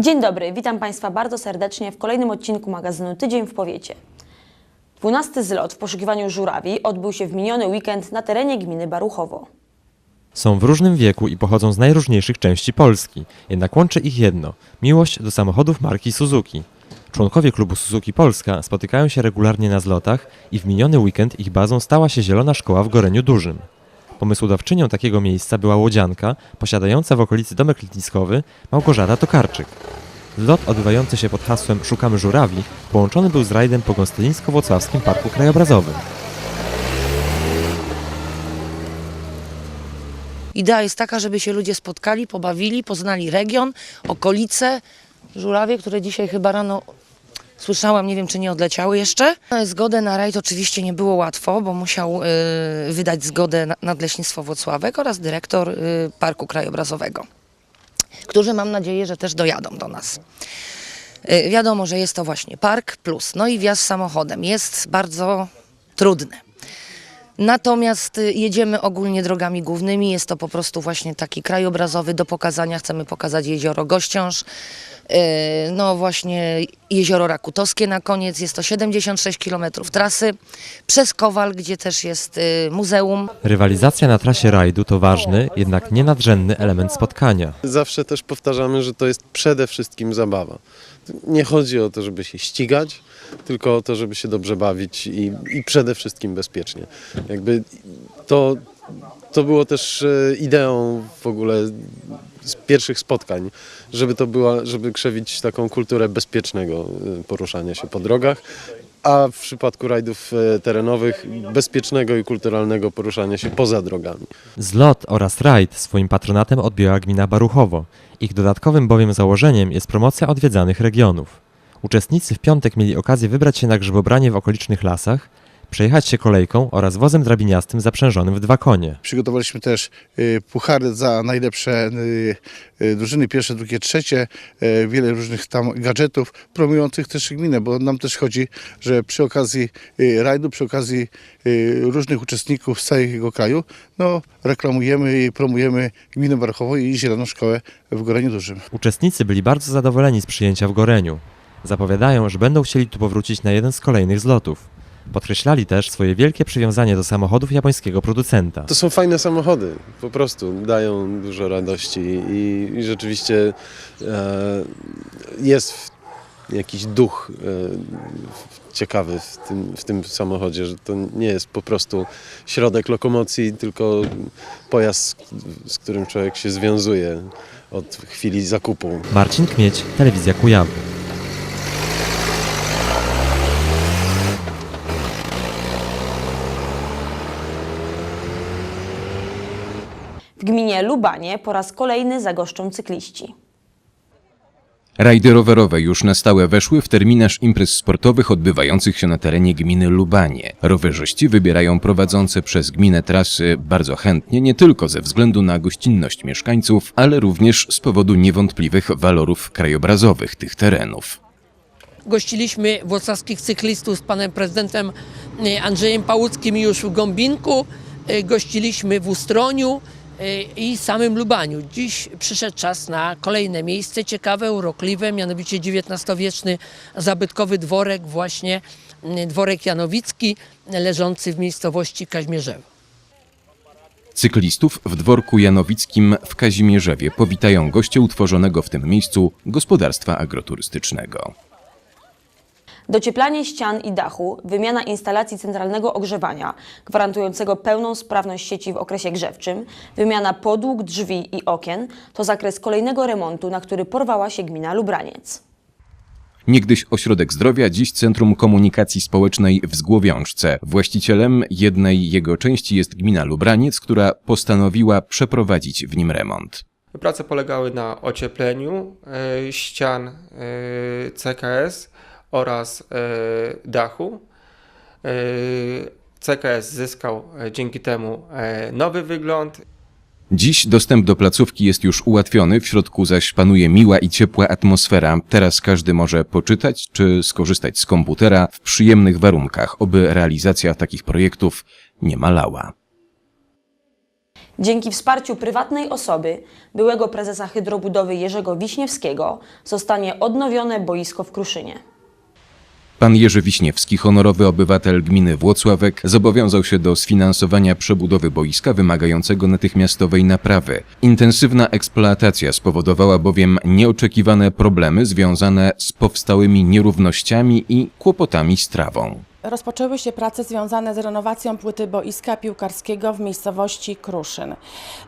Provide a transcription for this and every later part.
Dzień dobry, witam Państwa bardzo serdecznie w kolejnym odcinku magazynu Tydzień w Powiecie. 12 zlot w poszukiwaniu żurawi odbył się w miniony weekend na terenie gminy Baruchowo. Są w różnym wieku i pochodzą z najróżniejszych części Polski, jednak łączy ich jedno miłość do samochodów marki Suzuki. Członkowie klubu Suzuki Polska spotykają się regularnie na zlotach i w miniony weekend ich bazą stała się Zielona Szkoła w Goreniu Dużym. Pomysłodawczynią takiego miejsca była łodzianka posiadająca w okolicy domek letniskowy Małgorzata Tokarczyk. Zlot odbywający się pod hasłem Szukamy żurawi połączony był z rajdem po Gostylińsko-Włocławskim Parku Krajobrazowym. Idea jest taka, żeby się ludzie spotkali, pobawili, poznali region, okolice. Żurawie, które dzisiaj chyba rano słyszałam, nie wiem czy nie odleciały jeszcze. Zgodę na rajd oczywiście nie było łatwo, bo musiał y, wydać zgodę na- Nadleśnictwo Włocławek oraz dyrektor y, Parku Krajobrazowego, którzy mam nadzieję, że też dojadą do nas. Y, Wiadomo, że jest to właśnie park plus, no i wjazd samochodem jest bardzo trudny. Natomiast y, jedziemy ogólnie drogami głównymi. Jest to po prostu właśnie taki krajobrazowy do pokazania. Chcemy pokazać jezioro Gościąż, no właśnie jezioro Rakutowskie na koniec. Jest to 76 km trasy przez Kowal, gdzie też jest y, muzeum. Rywalizacja na trasie rajdu to ważny, jednak nie nadrzędny element spotkania. Zawsze też powtarzamy, że to jest przede wszystkim zabawa. Nie chodzi o to, żeby się ścigać, tylko o to, żeby się dobrze bawić i, i przede wszystkim bezpiecznie. Jakby to, to było też e, ideą w ogóle z pierwszych spotkań, żeby to była, żeby krzewić taką kulturę bezpiecznego e, poruszania się po drogach, a w przypadku rajdów e, terenowych bezpiecznego i kulturalnego poruszania się poza drogami. Zlot oraz rajd swoim patronatem odbiła gmina Baruchowo. Ich dodatkowym bowiem założeniem jest promocja odwiedzanych regionów. Uczestnicy w piątek mieli okazję wybrać się na grzybobranie w okolicznych lasach, przejechać się kolejką oraz wozem drabiniastym zaprzężonym w dwa konie. Przygotowaliśmy też y, puchary za najlepsze y, y, drużyny, pierwsze, drugie, trzecie, y, wiele różnych tam gadżetów promujących też gminę, bo nam też chodzi, że przy okazji y, rajdu, przy okazji y, różnych uczestników z całego kraju, no reklamujemy i promujemy gminę Barachową i Zieloną Szkołę w Goreniu Dużym. Uczestnicy byli bardzo zadowoleni z przyjęcia w Goreniu. Zapowiadają, że będą chcieli tu powrócić na jeden z kolejnych zlotów. Podkreślali też swoje wielkie przywiązanie do samochodów japońskiego producenta. To są fajne samochody, po prostu dają dużo radości i, i rzeczywiście e, jest w, jakiś duch e, ciekawy w tym, w tym samochodzie, że to nie jest po prostu środek lokomocji, tylko pojazd, z którym człowiek się związuje od chwili zakupu. Marcin Kmieć, Telewizja Kujawy. W gminie Lubanie po raz kolejny zagoszczą cykliści. Rajdy rowerowe już na stałe weszły w terminarz imprez sportowych odbywających się na terenie gminy Lubanie. Rowerzyści wybierają prowadzące przez gminę trasy bardzo chętnie, nie tylko ze względu na gościnność mieszkańców, ale również z powodu niewątpliwych walorów krajobrazowych tych terenów. gościliśmy włocławskich cyklistów z panem prezydentem e, Andrzejem Pałuckim już w Gąbinku, e, gościliśmy w Ustroniu i samym Lubaniu. Dziś przyszedł czas na kolejne miejsce ciekawe, urokliwe, mianowicie XIX-wieczny zabytkowy dworek, właśnie m, dworek Janowicki, leżący w miejscowości Kaźmierzewo. Cyklistów w dworku janowickim w Kazimierzewie powitają goście utworzonego w tym miejscu gospodarstwa agroturystycznego. Docieplanie ścian i dachu, wymiana instalacji centralnego ogrzewania, gwarantującego pełną sprawność sieci w okresie grzewczym, wymiana podłóg, drzwi i okien to zakres kolejnego remontu, na który porwała się gmina Lubraniec. Niegdyś ośrodek zdrowia, dziś Centrum Komunikacji Społecznej w Zgłowiążce. Właścicielem jednej jego części jest gmina Lubraniec, która postanowiła przeprowadzić w nim remont. Prace polegały na ociepleniu e, ścian e, CKS oraz e, dachu. E, CKS zyskał e, dzięki temu nowy wygląd Dziś dostęp do placówki jest już ułatwiony, w środku zaś panuje miła i ciepła atmosfera. Teraz każdy może poczytać czy skorzystać z komputera w przyjemnych warunkach, oby realizacja takich projektów nie malała. Dzięki wsparciu prywatnej osoby, byłego prezesa hydrobudowy Jerzego Wiśniewskiego, zostanie odnowione boisko w Kruszynie. Pan Jerzy Wiśniewski, honorowy obywatel gminy Włocławek, zobowiązał się do sfinansowania przebudowy boiska wymagającego natychmiastowej naprawy. Intensywna eksploatacja spowodowała bowiem nieoczekiwane problemy związane z powstałymi nierównościami i kłopotami z trawą. Rozpoczęły się prace związane z renowacją płyty boiska piłkarskiego w miejscowości Kruszyn.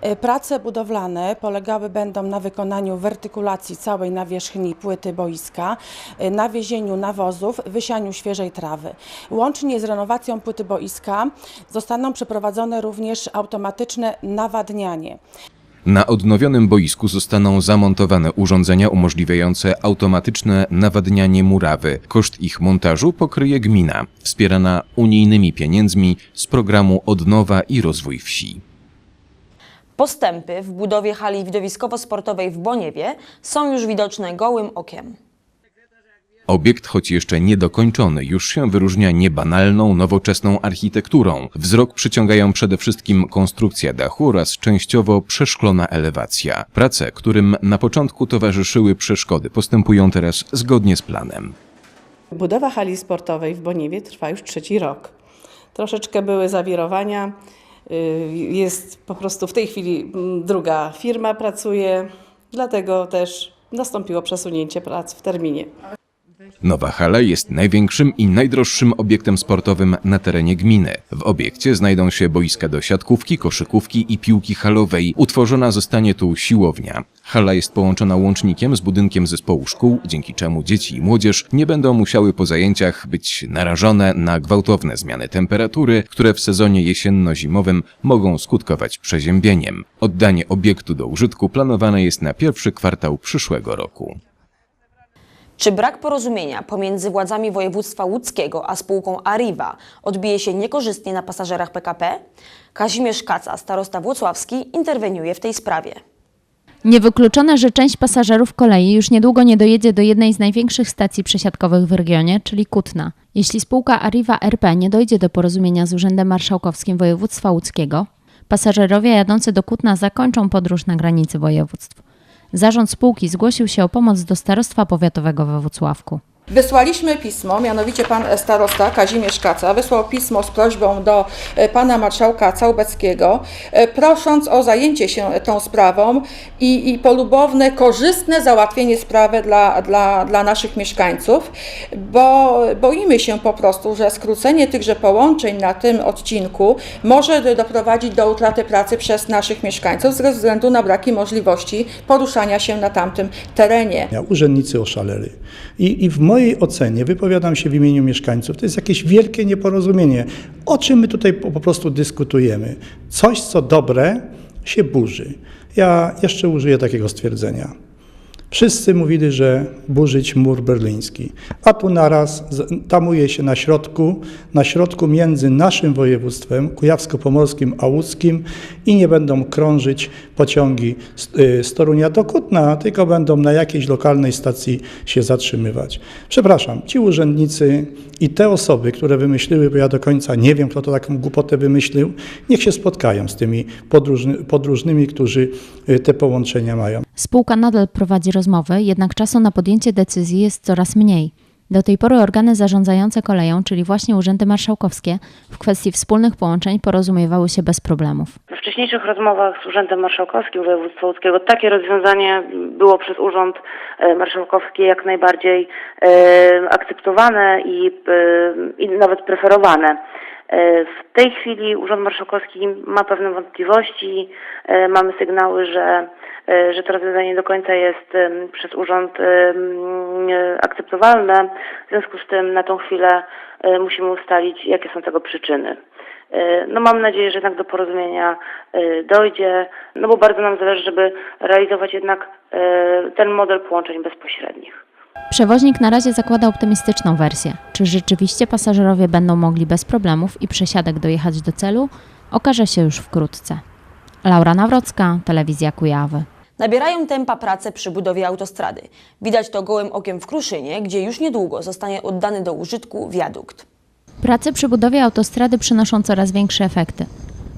E, Prace budowlane polegały będą na wykonaniu wertykulacji całej nawierzchni płyty boiska, e, nawiezieniu nawozów, wysianiu świeżej trawy. Łącznie z renowacją płyty boiska zostaną przeprowadzone również automatyczne nawadnianie. Na odnowionym boisku zostaną zamontowane urządzenia umożliwiające automatyczne nawadnianie murawy. Koszt ich montażu pokryje gmina, wspierana unijnymi pieniędzmi z programu Odnowa i Rozwój Wsi. Postępy w budowie hali widowiskowo-sportowej w Boniewie są już widoczne gołym okiem. Obiekt, choć jeszcze niedokończony, już się wyróżnia niebanalną, nowoczesną architekturą. Wzrok przyciągają przede wszystkim konstrukcja dachu oraz częściowo przeszklona elewacja. Prace, którym na początku towarzyszyły przeszkody, postępują teraz zgodnie z planem. Budowa hali sportowej w Boniewie trwa już trzeci rok. Troszeczkę były zawirowania. y, Jest po prostu w tej chwili mm, druga firma pracuje, dlatego też nastąpiło przesunięcie prac w terminie. Nowa hala jest największym i najdroższym obiektem sportowym na terenie gminy. W obiekcie znajdą się boiska do siatkówki, koszykówki i piłki halowej. Utworzona zostanie tu siłownia. Hala jest połączona łącznikiem z budynkiem zespołu szkół, dzięki czemu dzieci i młodzież nie będą musiały po zajęciach być narażone na gwałtowne zmiany temperatury, które w sezonie jesienno-zimowym mogą skutkować przeziębieniem. Oddanie obiektu do użytku planowane jest na pierwszy kwartał przyszłego roku. Czy brak porozumienia pomiędzy władzami województwa łódzkiego a spółką Arriva odbije się niekorzystnie na pasażerach PKP? Kazimierz Kaca, starosta włocławski, interweniuje w tej sprawie. Niewykluczone, że część pasażerów kolei już niedługo nie dojedzie do jednej z największych stacji przesiadkowych w regionie, czyli Kutna. Jeśli spółka Arriva RP nie dojdzie do porozumienia z Urzędem Marszałkowskim Województwa Łódzkiego, pasażerowie jadący do Kutna zakończą podróż na granicy województw. Zarząd spółki zgłosił się o pomoc do Starostwa Powiatowego we Włocławku. Wysłaliśmy pismo, mianowicie pan starosta Kazimierz Kaca wysłał pismo z prośbą do e, pana marszałka Całbeckiego, e, prosząc o zajęcie się tą sprawą i, i polubowne, korzystne załatwienie sprawy dla, dla, dla naszych mieszkańców, bo boimy się po prostu, że skrócenie tychże połączeń na tym odcinku może do- doprowadzić do utraty pracy przez naszych mieszkańców ze względu na braki możliwości poruszania się na tamtym terenie. Urzędnicy oszaleli. I, I w mojej ocenie, wypowiadam się w imieniu mieszkańców, to jest jakieś wielkie nieporozumienie. O czym my tutaj po prostu dyskutujemy? Coś, co dobre, się burzy. Ja jeszcze użyję takiego stwierdzenia. Wszyscy mówili, że burzyć mur berliński, a tu naraz tamuje się na środku, na środku między naszym województwem kujawsko-pomorskim a łódzkim i nie będą krążyć pociągi z, y, z Torunia do Kutna, tylko będą na jakiejś lokalnej stacji się zatrzymywać. Przepraszam, ci urzędnicy i te osoby, które wymyśliły, bo ja do końca nie wiem, kto to taką głupotę wymyślił, niech się spotkają z tymi podróżny, podróżnymi, którzy y, te połączenia mają. Spółka nadal prowadzi rozmowy, jednak czasu na podjęcie decyzji jest coraz mniej. Do tej pory organy zarządzające koleją, czyli właśnie urzędy marszałkowskie, w kwestii wspólnych połączeń porozumiewały się bez problemów. We wcześniejszych rozmowach z Urzędem Marszałkowskim Województwa Łódzkiego takie rozwiązanie było przez Urząd e, Marszałkowski jak najbardziej e, akceptowane i, e, i nawet preferowane. E, W tej chwili Urząd Marszałkowski ma pewne wątpliwości. E, Mamy sygnały, że, e, że to rozwiązanie nie do końca jest przez urząd akceptowalne. W związku z tym na tą chwilę musimy ustalić, jakie są tego przyczyny. No mam nadzieję, że jednak do porozumienia dojdzie, no bo bardzo nam zależy, żeby realizować jednak ten model połączeń bezpośrednich. Przewoźnik na razie zakłada optymistyczną wersję. Czy rzeczywiście pasażerowie będą mogli bez problemów i przesiadek dojechać do celu, okaże się już wkrótce. Laura Nawrocka, Telewizja Kujawy. Nabierają tempa prace przy budowie autostrady. Widać to gołym okiem w Kruszynie, gdzie już niedługo zostanie oddany do użytku wiadukt. Prace przy budowie autostrady przynoszą coraz większe efekty.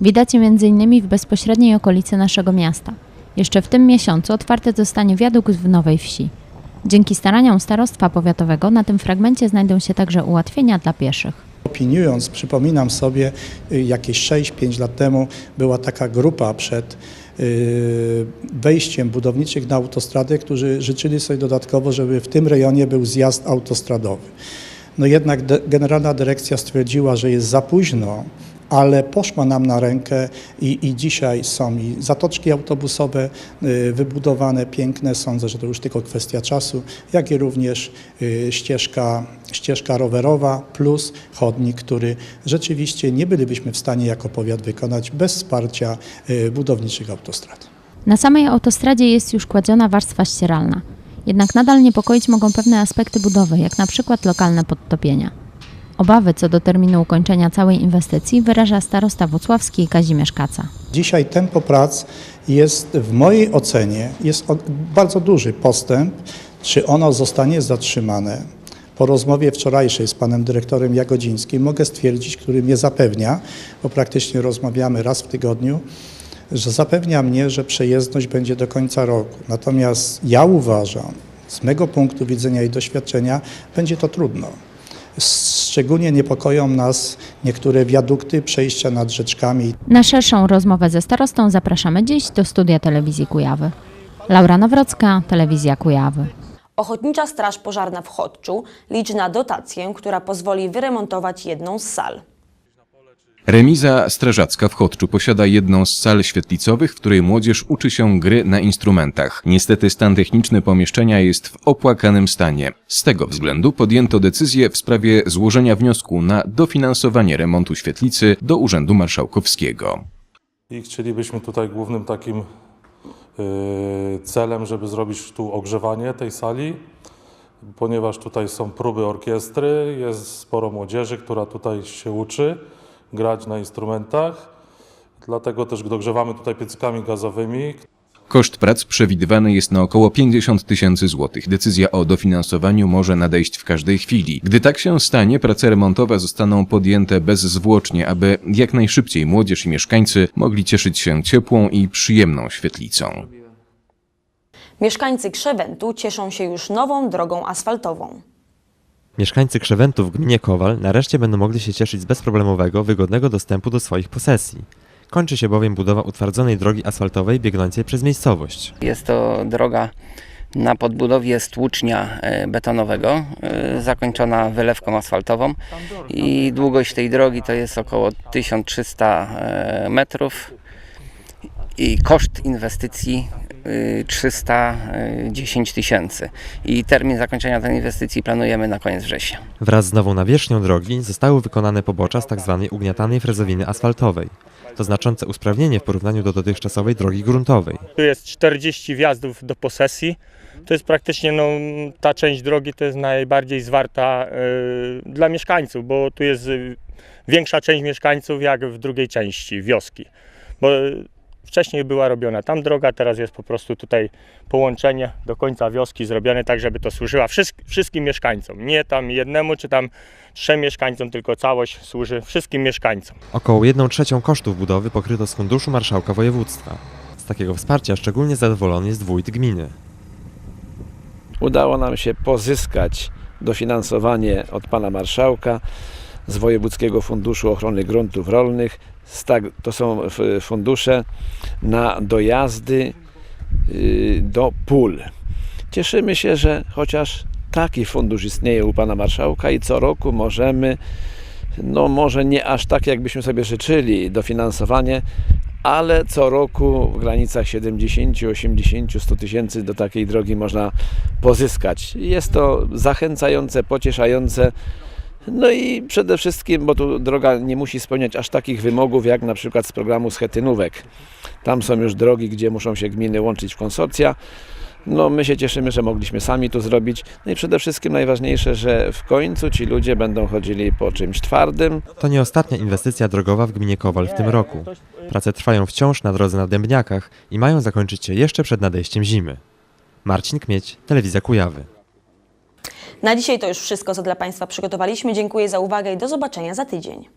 Widać je m.in. w bezpośredniej okolicy naszego miasta. Jeszcze w tym miesiącu otwarty zostanie wiadukt w Nowej Wsi. Dzięki staraniom Starostwa Powiatowego na tym fragmencie znajdą się także ułatwienia dla pieszych. Opiniując, przypominam sobie, y, jakieś 6-5 lat temu była taka grupa przed y, wejściem budowniczych na autostradę, którzy życzyli sobie dodatkowo, żeby w tym rejonie był zjazd autostradowy. No jednak Generalna Dyrekcja stwierdziła, że jest za późno, ale poszła nam na rękę i, i dzisiaj są i zatoczki autobusowe y, wybudowane, piękne, sądzę, że to już tylko kwestia czasu, jak i również y, ścieżka, ścieżka rowerowa plus chodnik, który rzeczywiście nie bylibyśmy w stanie jako powiat wykonać bez wsparcia y, budowniczych autostrad. Na samej autostradzie jest już kładziona warstwa ścieralna. Jednak nadal niepokoić mogą pewne aspekty budowy, jak na przykład lokalne podtopienia. Obawy co do terminu ukończenia całej inwestycji wyraża starosta włocławski Kazimierz Kaca. Dzisiaj tempo prac jest w mojej ocenie jest bardzo duży postęp. Czy ono zostanie zatrzymane? Po rozmowie wczorajszej z panem dyrektorem Jagodzińskim mogę stwierdzić, który mnie zapewnia, bo praktycznie rozmawiamy raz w tygodniu, że zapewnia mnie, że przejezdność będzie do końca roku. Natomiast ja uważam, z mego punktu widzenia i doświadczenia, będzie to trudno. Szczególnie niepokoją nas niektóre wiadukty, przejścia nad rzeczkami. Na szerszą rozmowę ze starostą zapraszamy dziś do studia telewizji Kujawy. Laura Nawrocka, Telewizja Kujawy. Ochotnicza Straż Pożarna w Chodczu liczy na dotację, która pozwoli wyremontować jedną z sal. Remiza strażacka w Chodczu posiada jedną z sal świetlicowych, w której młodzież uczy się gry na instrumentach. Niestety stan techniczny pomieszczenia jest w opłakanym stanie. Z tego względu podjęto decyzję w sprawie złożenia wniosku na dofinansowanie remontu świetlicy do Urzędu Marszałkowskiego. I chcielibyśmy tutaj głównym takim y, celem, żeby zrobić tu ogrzewanie tej sali, ponieważ tutaj są próby orkiestry, jest sporo młodzieży, która tutaj się uczy grać na instrumentach. Dlatego też dogrzewamy tutaj piecykami gazowymi, Koszt prac przewidywany jest na około 50 tysięcy złotych. Decyzja o dofinansowaniu może nadejść w każdej chwili. Gdy tak się stanie, prace remontowe zostaną podjęte bezzwłocznie, aby jak najszybciej młodzież i mieszkańcy mogli cieszyć się ciepłą i przyjemną świetlicą. Mieszkańcy Krzewentu cieszą się już nową drogą asfaltową. Mieszkańcy Krzewentu w gminie Kowal nareszcie będą mogli się cieszyć z bezproblemowego, wygodnego dostępu do swoich posesji. Kończy się bowiem budowa utwardzonej drogi asfaltowej biegnącej przez miejscowość. Jest to droga na podbudowie stłucznia e, betonowego, e, zakończona wylewką asfaltową i długość tej drogi to jest około 1300 e, metrów i koszt inwestycji 310 tysięcy i termin zakończenia tej inwestycji planujemy na koniec września. Wraz z nową nawierzchnią drogi zostały wykonane pobocza z tzw. ugniatanej frezowiny asfaltowej. To znaczące usprawnienie w porównaniu do dotychczasowej drogi gruntowej. Tu jest 40 wjazdów do posesji. To jest praktycznie no, ta część drogi to jest najbardziej zwarta y, dla mieszkańców, bo tu jest y, większa część mieszkańców jak w drugiej części wioski. Bo y, wcześniej była robiona tam droga, teraz jest po prostu tutaj połączenie do końca wioski zrobione tak, żeby to służyła wszystk- wszystkim mieszkańcom. Nie tam jednemu czy tam trzem mieszkańcom, tylko całość służy wszystkim mieszkańcom. Około 1 trzecią kosztów budowy pokryto z funduszu marszałka województwa. Z takiego wsparcia szczególnie zadowolony jest wójt gminy. Udało nam się pozyskać dofinansowanie od pana marszałka z Wojewódzkiego Funduszu Ochrony Gruntów Rolnych. Stag- To są fundusze na dojazdy y, do pól. Cieszymy się, że chociaż taki fundusz istnieje u pana marszałka i co roku możemy, no może nie aż tak jakbyśmy sobie życzyli, dofinansowanie, ale co roku w granicach 70, 80, 100 tysięcy do takiej drogi można pozyskać. Jest to zachęcające, pocieszające. No i przede wszystkim, bo tu droga nie musi spełniać aż takich wymogów, jak na przykład z programu schetynówek. Tam są już drogi, gdzie muszą się gminy łączyć w konsorcja. No my się cieszymy, że mogliśmy sami to zrobić. No i przede wszystkim najważniejsze, że w końcu ci ludzie będą chodzili po czymś twardym, To nie ostatnia inwestycja drogowa w gminie Kowal w tym roku. Prace trwają wciąż na drodze na Dębniakach i mają zakończyć się jeszcze przed nadejściem zimy. Marcin Kmieć, Telewizja Kujawy. Na dzisiaj to już wszystko, co dla Państwa przygotowaliśmy. Dziękuję za uwagę i do zobaczenia za tydzień.